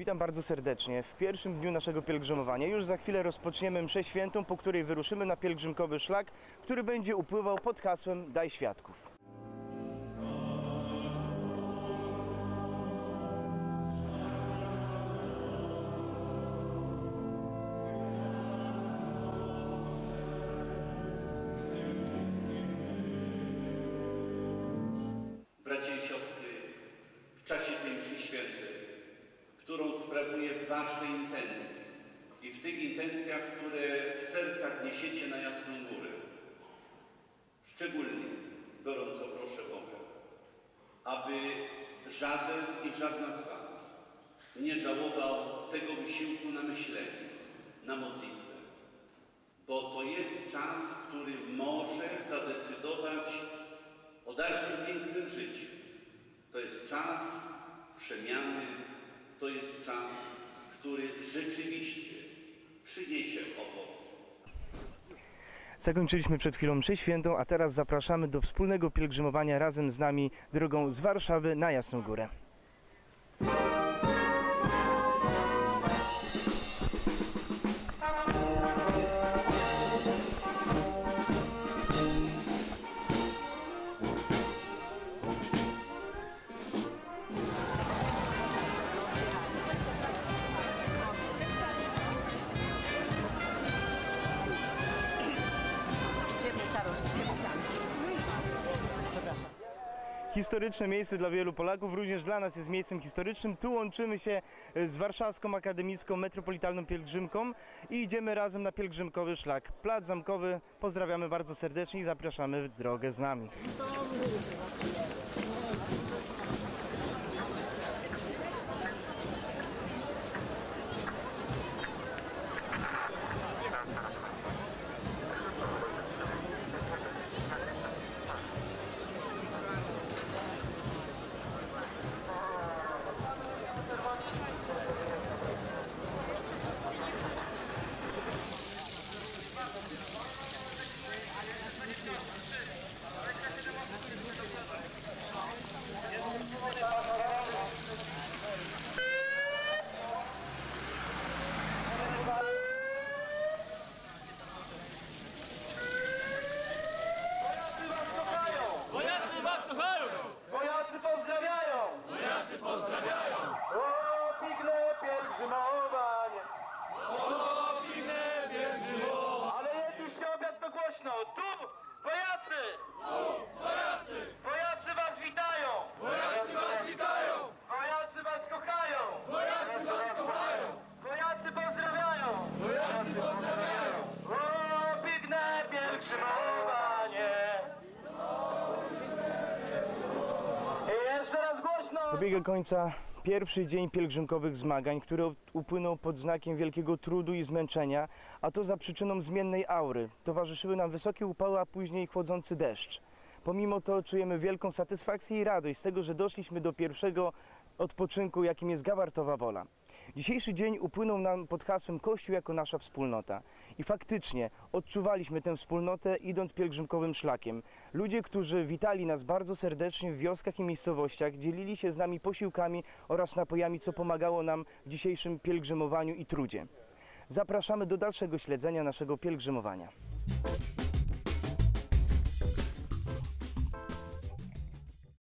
Witam bardzo serdecznie. W pierwszym dniu naszego pielgrzymowania już za chwilę rozpoczniemy mszę świętą, po której wyruszymy na pielgrzymkowy szlak, który będzie upływał pod hasłem Daj świadków. Intencjach, które w sercach niesiecie na Jasną Górę, szczególnie gorąco proszę Boga, aby żaden i żadna z Was nie żałował tego wysiłku na myślenie, na modlitwę, bo to jest czas, który może zadecydować o dalszym pięknym życiu. To jest czas przemiany, to jest czas, który rzeczywiście przyniesie owoc. Zakończyliśmy przed chwilą mszę świętą, a teraz zapraszamy do wspólnego pielgrzymowania razem z nami drogą z Warszawy na Jasną Górę. Historyczne miejsce dla wielu Polaków, również dla nas jest miejscem historycznym. Tu łączymy się e, z Warszawską Akademicką Metropolitalną Pielgrzymką i idziemy razem na pielgrzymkowy szlak. Plac Zamkowy, pozdrawiamy bardzo serdecznie i zapraszamy w drogę z nami. Dobiega końca pierwszy dzień pielgrzymkowych zmagań, który upłynął pod znakiem wielkiego trudu i zmęczenia, a to za przyczyną zmiennej aury. Towarzyszyły nam wysokie upały, a później chłodzący deszcz. Pomimo to czujemy wielką satysfakcję i radość z tego, że doszliśmy do pierwszego odpoczynku, jakim jest Gabartowa Wola. Dzisiejszy dzień upłynął nam pod hasłem Kościół jako nasza wspólnota. I faktycznie odczuwaliśmy tę wspólnotę idąc pielgrzymkowym szlakiem. Ludzie, którzy witali nas bardzo serdecznie w wioskach i miejscowościach, dzielili się z nami posiłkami oraz napojami, co pomagało nam w dzisiejszym pielgrzymowaniu i trudzie. Zapraszamy do dalszego śledzenia naszego pielgrzymowania.